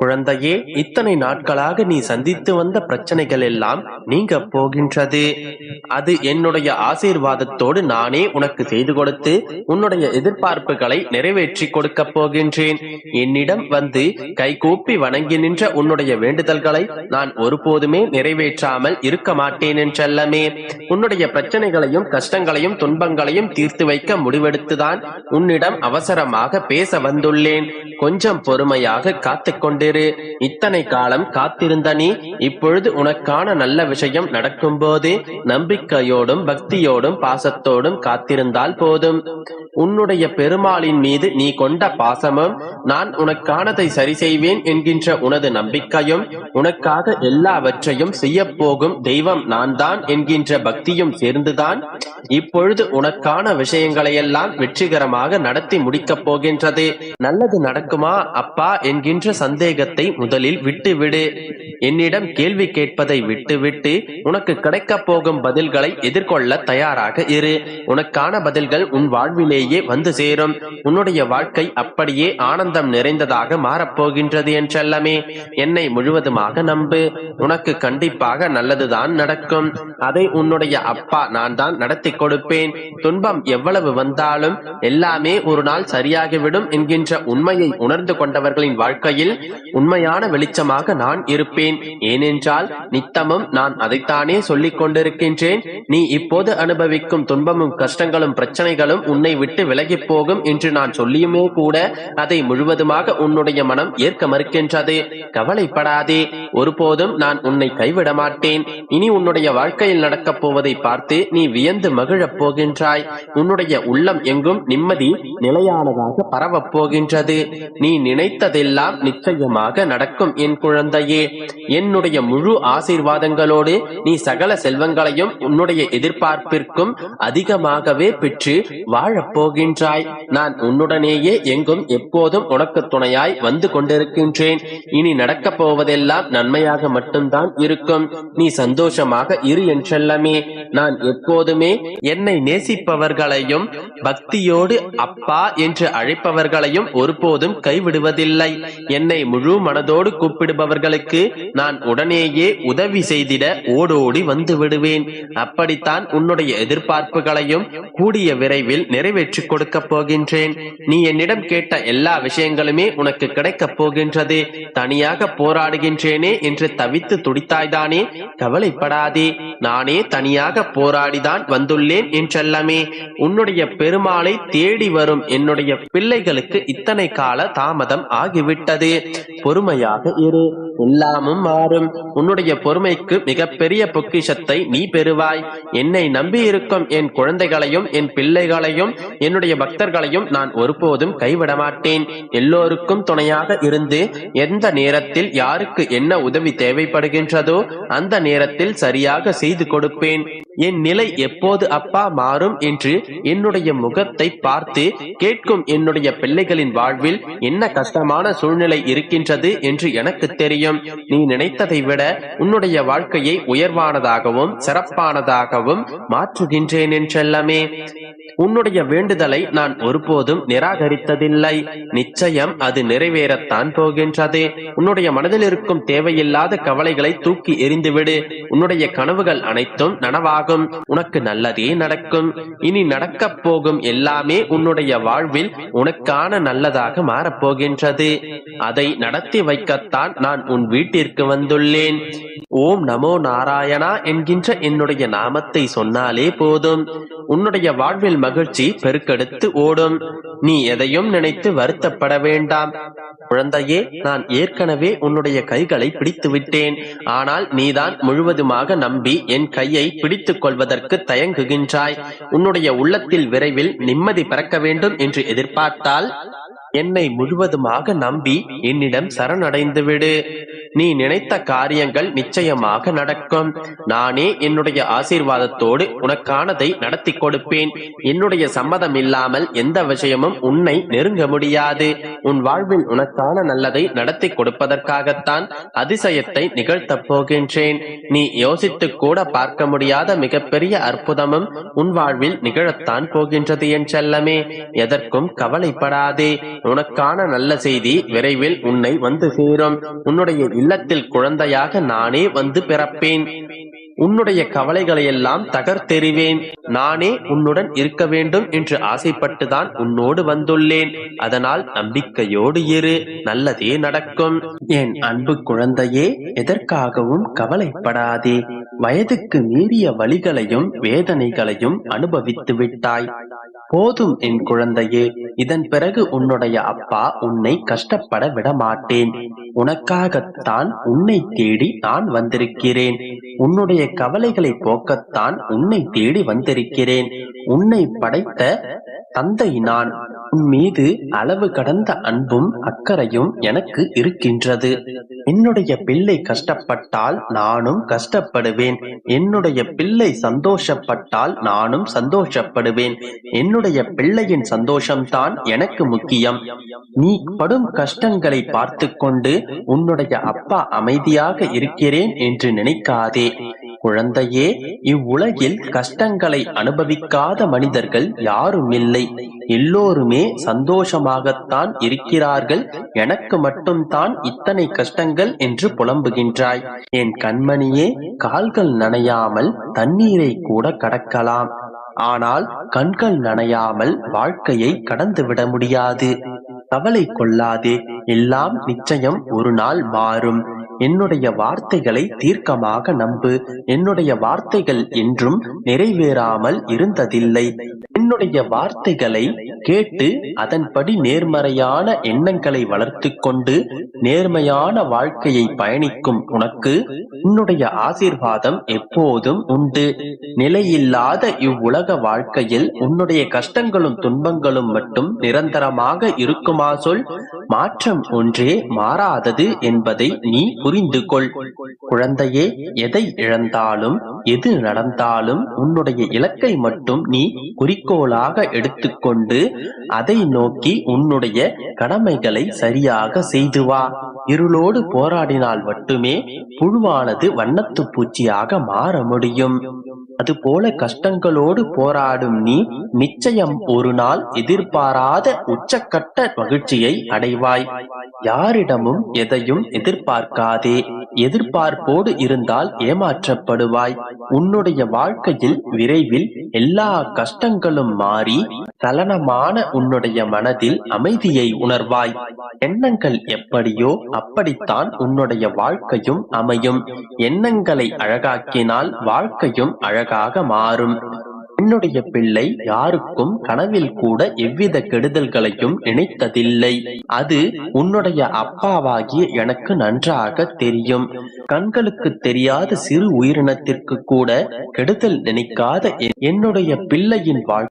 குழந்தையே இத்தனை நாட்களாக நீ சந்தித்து வந்த பிரச்சனைகள் எல்லாம் நீங்க போகின்றது. அது என்னுடைய ஆசீர்வாதத்தோடு நானே உனக்கு செய்து கொடுத்து உன்னுடைய எதிர்பார்ப்புகளை நிறைவேற்றி கொடுக்க போகின்றேன். என்னிடம் வந்து கைகூப்பி வணங்கி நின்ற உன்னுடைய வேண்டுதல்களை நான் ஒருபோதுமே நிறைவேற்றாமல் இருக்க மாட்டேன் என்றல்லமே உன்னுடைய பிரச்சனைகளையும் கஷ்டங்களையும் துன்பங்களையும் தீர்த்து வைக்க முடிவெடுத்துதான் உன்னிடம் அவசரமாக பேச வந்துள்ளேன். கொஞ்சம் பொறுமையாக காத்துக்கொண்டு கொண்டிரு இத்தனை காலம் காத்திருந்த நீ இப்பொழுது உனக்கான நல்ல விஷயம் நடக்கும்போது நம்பிக்கையோடும் பக்தியோடும் பாசத்தோடும் காத்திருந்தால் போதும். உன்னுடைய பெருமாளின் மீது நீ கொண்ட பாசமும் நான் உனக்கானதை சரி செய்வேன் என்கின்ற உனது நம்பிக்கையும் உனக்காக எல்லாவற்றையும் செய்ய போகும் தெய்வம் நான் தான் என்கின்ற பக்தியும் சேர்ந்துதான் இப்பொழுது உனக்கான விஷயங்களையெல்லாம் வெற்றிகரமாக நடத்தி முடிக்கப் போகின்றது. நல்லது நடக்குமா அப்பா என்கின்ற சந்தேகத்தை முதலில் விட்டுவிடு. என்னிடம் கேள்வி கேட்பதை விட்டுவிட்டு உனக்கு கிடைக்கப் போகும் பதில்களை எதிர்கொள்ள தயாராக இரு. உனக்கான பதில்கள் உன் வாழ்விலேயே வந்து சேரும். உன்னுடைய வாழ்க்கை அப்படியே ஆனந்தம் நிறைந்ததாக மாறப்போகின்றது என்றல்லமே என்னை முழுவதுமாக நம்பு. உனக்கு கண்டிப்பாக நல்லதுதான் நடக்கும். அதை உன்னுடைய அப்பா நான் தான் நடத்தி கொடுப்பேன். துன்பம் எவ்வளவு வந்தாலும் எல்லாமே ஒரு நாள் சரியாகிவிடும் என்கின்ற உண்மையை உணர்ந்து கொண்டவர்களின் வாழ்க்கையில் உண்மையான வெளிச்சமாக நான் இருப்பேன். ஏனென்றால் நித்தமும் நான் அதைத்தானே சொல்லிக் கொண்டிருக்கின்றேன். நீ இப்போது அனுபவிக்கும் துன்பமும் கஷ்டங்களும் பிரச்சனைகளும் உன்னை விட்டு விலகி போகும் என்று நான் சொல்லியுமே கூட அதை முழுவதுமாக உன்னுடைய மனம் ஏற்க மறுக்கின்றது. கவலைப்படாதே. ஒருபோதும் நான் உன்னை கைவிட மாட்டேன். இனி உன்னுடைய வாழ்க்கையில் நடக்கப் போவதை பார்த்து நீ வியந்து மகிழப் போகின்றாய். உன்னுடைய உள்ளம் எங்கும் நிம்மதி நிலையானதாக பரவப் போகின்றது. நீ நினைத்ததெல்லாம் நிச்சயமாக நடக்கும் என் குழந்தையே. என்னுடைய முழு ஆசீர்வாதங்களோடு நீ சகல செல்வங்களையும் உன்னுடைய எதிர்பார்ப்பிற்கும் அதிகமாகவே பெற்று வாழப்போகின்றாய். நான் உன்னுடனேயே எங்கும் எப்போதும் உனக்கு துணையாய் வந்து கொண்டிருக்கின்றேன். இனி நடக்கப் போவதெல்லாம் நன்மையாக மட்டும்தான் இருக்கும். நீ சந்தோஷமாக இரு என்றெல்லாமே நான் எப்போதுமே என்னை நேசிப்பவர்களையும் பக்தியோடு அப்பா என்று அழைப்பவர்களையும் ஒருபோதும் கைவிடுவதில்லை. என்னை முழு மனதோடு கூப்பிடுபவர்களுக்கு நான் உடனேயே உதவி செய்திட ஓடோடி வந்து விடுவேன் அப்படித்தான் உன்னுடைய எதிர்பார்ப்புகளையும் கூடிய விரைவில் நிறைவேற்றி கொடுக்க போகின்றேன். நீ என்னிடம் கேட்ட எல்லா விஷயங்களுமே உனக்கு கிடைக்கப் போகின்றது. தனியாக போராடுகின்றேனே என்று தவித்து துடித்தாய்தானே? கவலைப்படாதே. நானே தனியாக போராடிதான் வந்துள்ளேன் என்றெல்லாமே. உன்னுடைய பெருமாளை தேடி வரும் என்னுடைய பிள்ளைகளுக்கு இத்தனை கால தாமதம் ஆகிவிட்டது. பொறுமையாக இரு. எல்லாமும் மாறும். உன்னுடைய பொறுமைக்கு மிகப்பெரிய பொக்கிஷத்தை நீ பெறுவாய். என்னை நம்பி இருக்கும் என் குழந்தைகளையும் என் பிள்ளைகளையும் என்னுடைய பக்தர்களையும் நான் ஒருபோதும் கைவிட மாட்டேன் எல்லோருக்கும் துணையாக இருந்து எந்த நேரத்தில் யாருக்கு என்ன உதவி தேவைப்படுகின்றதோ அந்த நேரத்தில் சரியாக செய்து கொடுப்பேன். என் நிலை எப்போது அப்பா மாறும் என்று என்னுடைய முகத்தை பார்த்து கேட்கும் என்னுடைய பிள்ளைகளின் வாழ்வில் என்ன கஷ்டமான சூழ்நிலை இருக்கின்றது என்று எனக்கு தெரியும். நீ நினைத்ததை விட உன்னுடைய வாழ்க்கையை உயர்வானதாகவும் சிறப்பானதாகவும் மாற்றுகின்றேன் என்றெல்லாமே. உன்னுடைய வேண்டுதலை நான் ஒருபோதும் நிராகரித்ததில்லை. நிச்சயம் அது நிறைவேறத்தான் போகின்றது. உன்னுடைய மனதில் இருக்கும் தேவையில்லாத கவலைகளை தூக்கி எறிந்துவிடு. உன்னுடைய கனவுகள் அனைத்தும் நனவாகும். உனக்கு நல்லதே நடக்கும். இனி நடக்கப் போகும் எல்லாமே உன்னுடைய வாழ்வில் உனக்கான நல்லதாக மாறப்போகின்றது. அதை நடத்தி வைக்கத்தான் நான் உன் வீட்டிற்கு வந்துள்ளேன். ஓம் நமோ நாராயணா என்கின்ற என்னுடைய நாமத்தை சொன்னாலே போதும். உன்னுடைய வாழ்வில் மகிழ்ச்சி பெருக்கெடுத்து ஓடும். நீ எதையும் நினைத்து வருத்தப்பட வேண்டாம். குழந்தையே நான் ஏற்கனவே உன்னுடைய கைகளை பிடித்து விட்டேன் ஆனால் நீதான் முழுவதுமாக நம்பி என் கையை பிடித்துக் கொள்வதற்கு தயங்குகின்றாய். உன்னுடைய உள்ளத்தில் விரைவில் நிம்மதி பிறக்க வேண்டும் என்று எதிர்பார்த்தால் என்னை முழுவதுமாக நம்பி என்னிடம் சரணடைந்து விடு நீ நினைத்த காரியங்கள் நிச்சயமாக நடக்கும். நானே என்னுடைய ஆசீர்வாதத்தோடு உனக்கானதை நடத்தி கொடுப்பேன். என்னுடைய சம்மதம் இல்லாமல் எந்த விஷயமும் உன்னை நெருங்க முடியாது. உன் வாழ்வில் உனக்கான நல்லதை நடத்தி கொடுப்பதற்காகத்தான் அதிசயத்தை நிகழ்த்தப் போகின்றேன். நீ யோசித்து கூட பார்க்க முடியாத மிகப்பெரிய அற்புதமும் உன் வாழ்வில் நிகழத்தான் போகின்றது என் செல்லமே. எதற்கும் கவலைப்படாதே. உனக்கான நல்ல செய்தி விரைவில் உன்னை வந்து சேரும். உன்னுடைய இல்லத்தில் குழந்தையாக நானே வந்து பிறப்பேன். உன்னுடைய கவலைகளை எல்லாம் தகர்த்தெறிவேன். நானே உன்னுடன் இருக்க வேண்டும் என்று ஆசைப்பட்டுதான் உன்னோடு வந்துள்ளேன். அதனால் நம்பிக்கையோடு இரு. நல்லதே நடக்கும். என் அன்பு குழந்தையே எதற்காகவும் கவலைப்படாதே. வயதுக்கு மீறிய வழிகளையும் வேதனைகளையும் அனுபவித்து விட்டாய். போதும் என் குழந்தையே இதன் பிறகு உன்னுடைய அப்பா உன்னை கஷ்டப்பட விட மாட்டேன் உனக்காகத்தான் உன்னை தேடி நான் வந்திருக்கிறேன். உன்னுடைய கவலைகளை போக்கத்தான் உன்னை தேடி வந்திருக்கிறேன். உன்னை படைத்த தந்தை நான் உன் மீது அளவு கடந்த அன்பும் அக்கறையும் எனக்கு இருக்கின்றது. என்னுடைய பிள்ளை கஷ்டப்பட்டால் நானும் கஷ்டப்படுவேன். என்னுடைய பிள்ளை சந்தோஷப்பட்டால் நானும் சந்தோஷப்படுவேன். என்னுடைய பிள்ளையின் சந்தோஷம்தான் எனக்கு முக்கியம். நீ படும் கஷ்டங்களை பார்த்து கொண்டு உன்னுடைய அப்பா அமைதியாக இருக்கிறேன் என்று நினைக்காதே. குழந்தையே இவ்வுலகில் கஷ்டங்களை அனுபவிக்காத மனிதர்கள் யாரும் இல்லை எல்லோருமே சந்தோஷமாகத்தான் இருக்கிறார்கள். எனக்கு மட்டும்தான் இத்தனை கஷ்டங்கள் என்று புலம்புகின்றாய். என் கண்மணியே கால்கள் நனையாமல் தண்ணீரை கூட கடக்கலாம். ஆனால் கண்கள் நனையாமல் வாழ்க்கையை கடந்து விட முடியாது. கவலை கொள்ளாதே. எல்லாம் நிச்சயம் ஒரு நாள் மாறும். என்னுடைய வார்த்தைகளை தீர்க்கமாக நம்பு. என்னுடைய வார்த்தைகள் என்றும் நிறைவேறாமல் இருந்ததில்லை. என்னுடைய வார்த்தைகளை கேட்டு அதன்படி நேர்மறையான எண்ணங்களை வளர்த்து கொண்டு நேர்மையான வாழ்க்கையை பயணிக்கும் உனக்கு உன்னுடைய ஆசீர்வாதம் எப்போதும் உண்டு. நிலையில்லாத இவ்வுலக வாழ்க்கையில் உன்னுடைய கஷ்டங்களும் துன்பங்களும் மட்டும் நிரந்தரமாக இருக்குமா சொல். மாற்றம் ஒன்றே மாறாதது என்பதை நீ புரிந்து கொள் குழந்தையே எதை இழந்தாலும் எது நடந்தாலும் உன்னுடைய இலக்கை மட்டும் நீ குறிக்கோளாக எடுத்துக்கொண்டு அதை நோக்கி உன்னுடைய கடமைகளை சரியாக செய்து வா. இருளோடு போராடினால் மட்டுமே புழுவானது வண்ணத்து பூச்சியாக மாற முடியும். அதுபோல கஷ்டங்களோடு போராடும் நீ நிச்சயம் ஒரு நாள் எதிர்பாராத உச்சக்கட்ட மகிழ்ச்சியை அடைவாய். யாரிடமும் எதையும் எதிர்பார்க்காதே. எதிர்பார்ப்போடு இருந்தால் ஏமாற்றப்படுவாய். உன்னுடைய வாழ்க்கையில் விரைவில் எல்லா கஷ்டங்களும் மாறி சலனமான உன்னுடைய மனதில் அமைதியை உணர்வாய். எண்ணங்கள் எப்படியோ அப்படித்தான் உன்னுடைய வாழ்க்கையும் அமையும். எண்ணங்களை அழகாக்கினால் வாழ்க்கையும் அழகாக மாறும். என்னுடைய பிள்ளை யாருக்கும் கனவில் கூட எவ்வித கெடுதல்களையும் நினைத்ததில்லை. அது உன்னுடைய அப்பாவாகிய எனக்கு நன்றாக தெரியும். கண்களுக்கு தெரியாத சிறு உயிரினத்திற்கு கூட கெடுதல் நினைக்காத என்னுடைய பிள்ளையின் வாழ்க்கை